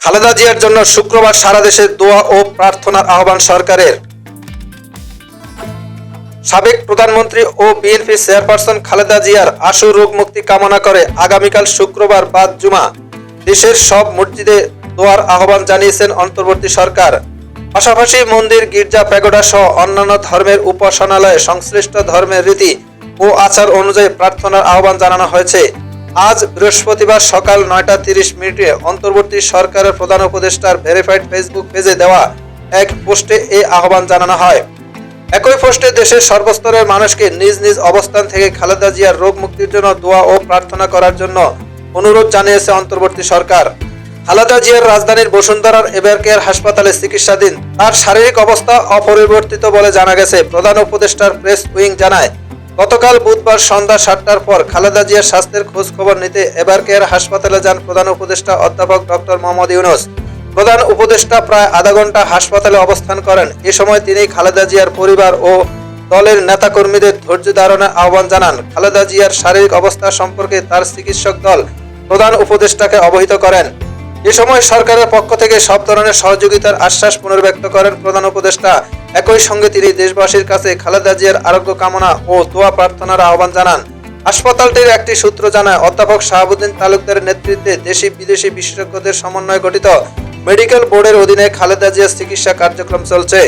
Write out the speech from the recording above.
খালেদা জিয়ার জন্য শুক্রবার সারা দেশে দোয়া ও প্রার্থনার আহ্বান সরকারের। সাবেক প্রধানমন্ত্রী ও বিএনপি চেয়ারপারসন খালেদা জিয়ার আশু রোগ মুক্তি কামনা করে আগামীকাল শুক্রবার বাদ জুমা দেশের সব মসজিদে দোয়ার আহ্বান জানিয়েছেন অন্তর্বর্তী সরকার। পাশাপাশি মন্দির, গির্জা, প্যাগোডা সহ অন্যান্য ধর্মের উপাসনালয়ে সংশ্লিষ্ট ধর্মের রীতি ও আচার অনুযায়ী প্রার্থনার আহ্বান জানানো হয়েছে। আজ বৃহস্পতিবার সকাল নয়টা তিরিশ মিনিটে অন্তর্বর্তী সরকারের প্রধান উপদেষ্টার ভেরিফাইড ফেসবুক পেজে দেওয়া এক পোস্টে এই আহ্বান জানানো হয়। একই পোস্টে দেশের সর্বস্তরের মানুষকে নিজ নিজ অবস্থান থেকে খালেদা জিয়ার রোগ মুক্তির জন্য দোয়া ও প্রার্থনা করার জন্য অনুরোধ জানিয়েছে অন্তর্বর্তী সরকার। খালেদা জিয়ার রাজধানীর বসুন্ধরার এবার কেয়ার হাসপাতালে চিকিৎসাধীন। তার শারীরিক অবস্থা অপরিবর্তিত বলে জানা গেছে। প্রধান উপদেষ্টার প্রেস উইং জানায় গতকাল বুধবার সন্ধ্যা সাতটার পর খালেদা জিয়ার স্বাস্থ্যের খোঁজ খবর নিতে এবার কেয়ার হাসপাতালে যান প্রধান উপদেষ্টা অধ্যাপক ডক্টর মোহাম্মদ ইউনুস। প্রধান উপদেষ্টা প্রায় আধা ঘণ্টা হাসপাতালে অবস্থান করেন। এ সময় তিনি খালেদা জিয়ার পরিবার ও দলের নেতাকর্মীদের ধৈর্য ধারণের আহ্বান জানান। খালেদা জিয়ার শারীরিক অবস্থা সম্পর্কে তার চিকিৎসক দল প্রধান উপদেষ্টাকে অবহিত করেন। এ সময় সরকারের পক্ষ থেকে সব ধরনের সহযোগিতার আশ্বাস পুনর্ব্যক্ত করেন প্রধান উপদেষ্টা। একই সঙ্গে তিনি দেশবাসীর কাছে খালেদা জিয়ার আরোগ্য কামনা ও দোয়া প্রার্থনার আহ্বান জানান। হাসপাতালটির একটি সূত্র জানায়, অধ্যাপক শাহাবুদ্দিন তালুকদারের নেতৃত্বে দেশি বিদেশি বিশেষজ্ঞদের সমন্বয়ে গঠিত মেডিকেল বোর্ডের অধীনে খালেদা জিয়ার চিকিৎসা কার্যক্রম চলছে।